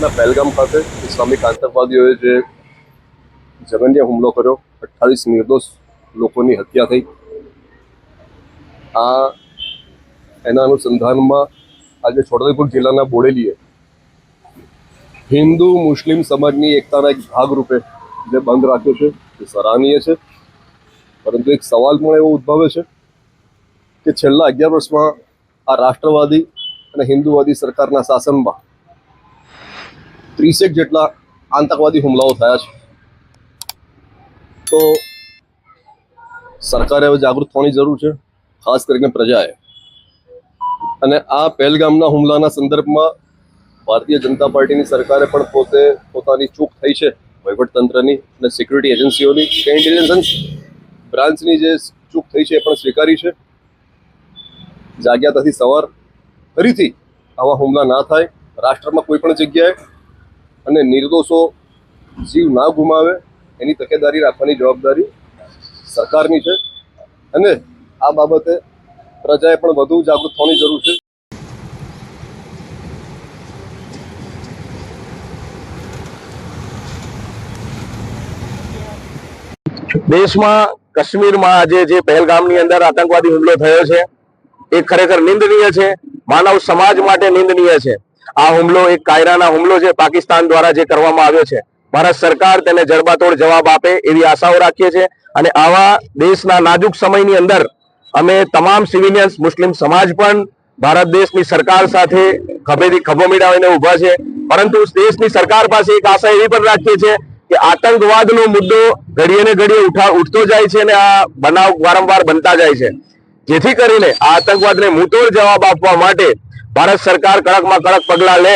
ગુજરાતના પહેલગામ ખાતે ઇસ્લામિક આતંકવાદીઓએ જે જગન્ય હુમલો કર્યો અઠ્ઠાવીસ નિર્દોષ લોકોની હત્યા થઈ આ એના અનુસંધાનમાં આજે છોટાઉદેપુર જિલ્લાના બોડેલીએ હિન્દુ મુસ્લિમ સમાજની એકતાના એક ભાગ રૂપે જે બંધ રાખ્યો છે એ સરાહનીય છે પરંતુ એક સવાલ પણ એવો ઉદ્ભવે છે કે છેલ્લા અગિયાર વર્ષમાં આ રાષ્ટ્રવાદી અને હિન્દુવાદી સરકારના શાસનમાં ત્રીસેક જેટલા આતંકવાદી હુમલાઓ થયા છે. તો સરકારે હવે જાગૃત થવાની જરૂર છે, ખાસ કરીને પ્રજાએ. અને આ પહેલગામના હુમલાના સંદર્ભમાં ભારતીય જનતા પાર્ટીની સરકારે પણ પોતે પોતાની ચૂક થઈ છે, વહીવટતંત્રની અને સિક્યુરિટી એજન્સીઓની કે ઇન્ટેલિજન્સ બ્રાન્ચની જે ચૂક થઈ છે એ પણ સ્વીકારી છે. જાગ્યાતાથી સવાર ફરીથી આવા હુમલા ના થાય. રાષ્ટ્રમાં કોઈ પણ જગ્યાએ અને નિર્દોષો જીવ ના ગુમાવે, એની તકેદારી રાખવાની જવાબદારી સરકારની છે. અને આ બાબતે પ્રજાએ પણ વધુ જાગૃત થવાની જરૂર છે. દેશમાં કાશ્મીરમાં આજે જે પહેલગામની અંદર આતંકવાદી હુમલો થયો છે, એ ખરેખર નિંદનીય છે. માનવ સમાજ માટે નિંદનીય છે. આ હુમલો એક કાયરાના હુમલો છે. પાકિસ્તાન દ્વારા જે કરવામાં આવ્યો છે. ભારત સરકાર તેને જડબાતોડ જવાબ આપે એવી આશાઓ રાખીએ છીએ. અને આવા દેશના નાજુક સમયની અંદર અમે તમામ સિવિલિયન્સ, મુસ્લિમ સમાજ પણ ભારત દેશની સરકાર સાથે ખભેથી ખભો મિલાવીને ઊભા છે. પરંતુ દેશની સરકાર પાસે એક આશા એવી પણ રાખીએ છીએ કે આતંકવાદનો મુદ્દો ઘડીએ ને ઘડીએ ઉઠા ઉઠતો જાય છે અને આ બનાવ વારંવાર બનતા જાય છે. જેથી કરીને આ આતંકવાદને મુતોડ જવાબ આપવા માટે ભારત સરકાર કડકમાં કડક પગલા લે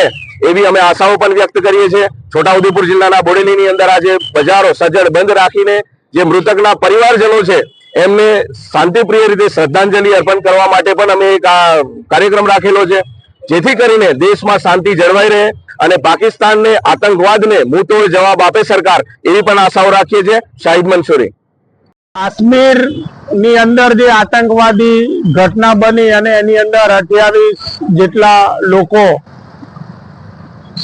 એવી અમે આશાઓ પણ વ્યક્ત કરીએ છીએ. છોટાઉદેપુર જિલ્લાના બોડેલીની અંદર આજે બજારો સજ્જડ બંધ રાખીને જે મૃતકના પરિવારજનો છે, એમને શાંતિપ્રિય રીતે શ્રદ્ધાંજલિ અર્પણ કરવા માટે પણ અમે એક કાર્યક્રમ રાખેલો છે. જેથી કરીને દેશમાં શાંતિ જળવાઈ રહે અને પાકિસ્તાનને આતંકવાદને મુંતોડ જવાબ આપે સરકાર, એવી પણ આશાઓ રાખીએ છીએ. શાહિદ મંસૂરી. કાશ્મીરની અંદર જે આતંકવાદી ઘટના બની અને એની અંદર અઠ્યાવીસ જેટલા લોકો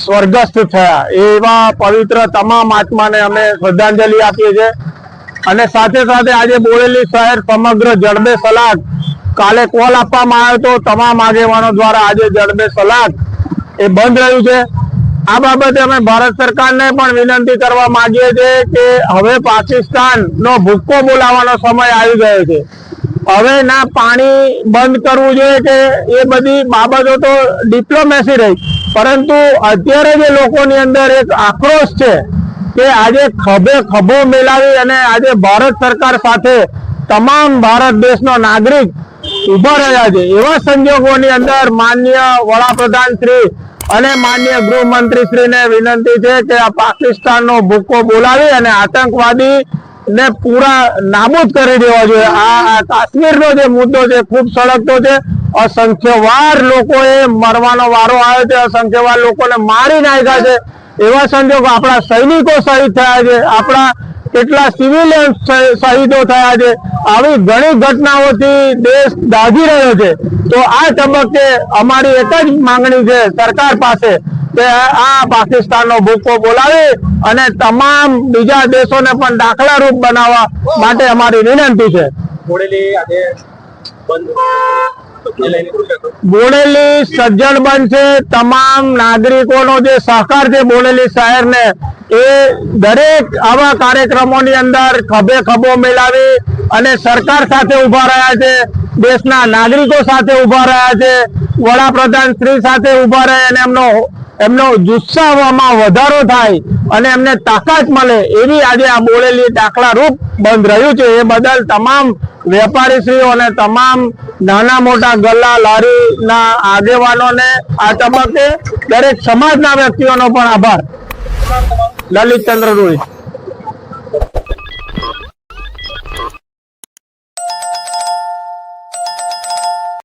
સ્વર્ગસ્થ થયા, એવા પવિત્ર તમામ આત્માને અમે શ્રદ્ધાંજલિ આપીએ છીએ. અને સાથે સાથે આજે બોરેલી શહેર સમગ્ર જડબે સલાક, કાલે કોલ આપવામાં આવ્યો તો તમામ આગેવાનો દ્વારા આજે જડબે સલાક એ બંધ રહ્યું છે. આ બાબતે અમે ભારત સરકારને પણ વિનંતી કરવા માંગીએ છીએ કે હવે પાકિસ્તાનનો ભૂક્કો બોલાવવાનો સમય આવી ગયો છે. હવે ના પાણી બંધ કરવું જોઈએ કે એ બધી બાબતો તો ડિપ્લોમેસી રહી. પરંતુ અત્યારે જે લોકોની અંદર એક આક્રોશ છે કે આજે ખભે ખભો મેલાવી અને આજે ભારત સરકાર સાથે તમામ ભારત દેશનો નાગરિક ઊભા રહ્યા છે. એવા સંજોગોની અંદર માન્ય વડાપ્રધાન શ્રી અને માન્ય ગૃહમંત્રી શ્રીને વિનંતી છે કે આ પાકિસ્તાનનો ભૂકો બોલાવી અને આતંકવાદી ને પૂરા નાબૂદ કરી દેવા જોઈએ. આ કાશ્મીરનો જે મુદ્દો છે, ખૂબ સળગતો છે. અસંખ્ય વાર લોકોએ મરવાનો વારો આવ્યો છે. અસંખ્ય વાર લોકોને મારી નાખ્યા છે. એવા સંજોગો આપણા સૈનિકો શહીદ થયા છે. આપણા કેટલા સિવિલિયન શહીદો થયા છે. આવી ઘણી ઘટનાઓથી દેશ દાઝી રહ્યો છે. તો આ તબક્કે અમારી એક જ માંગણી છે સરકાર પાસે કે આ પાકિસ્તાનનો ભૂકો બોલાવી અને તમામ બીજા દેશોને પણ દાખલારૂપ બનાવવા માટે અમારી વિનંતી છે. બોડેલી સજ્જડ બનશે. તમામ નાગરિકોનો જે સહકાર છે બોડેલી શહેરને એ દરેક આવા કાર્યક્રમોની અંદર ખભે ખભો મેળવી અને સરકાર સાથે ઊભા રહ્યા છે, દેશના નાગરિકો સાથે ઊભા રહ્યા છે, વડાપ્રધાન શ્રી સાથે ઊભા રહે અને એમનો એમનો જુસ્સામાં વધારો થાય અને એમને તાકાત મળે એવી આજે આ બોલેલી દાખલા રૂપ બંધ રહ્યું છે. એ બદલ તમામ વેપારીશ્રીઓ અને તમામ નાના મોટા ગલ્લા, લારીના આગેવાનોને આ તબક્કે દરેક સમાજના વ્યક્તિઓનો પણ આભાર. લલિત ચંદ્ર રૂડી.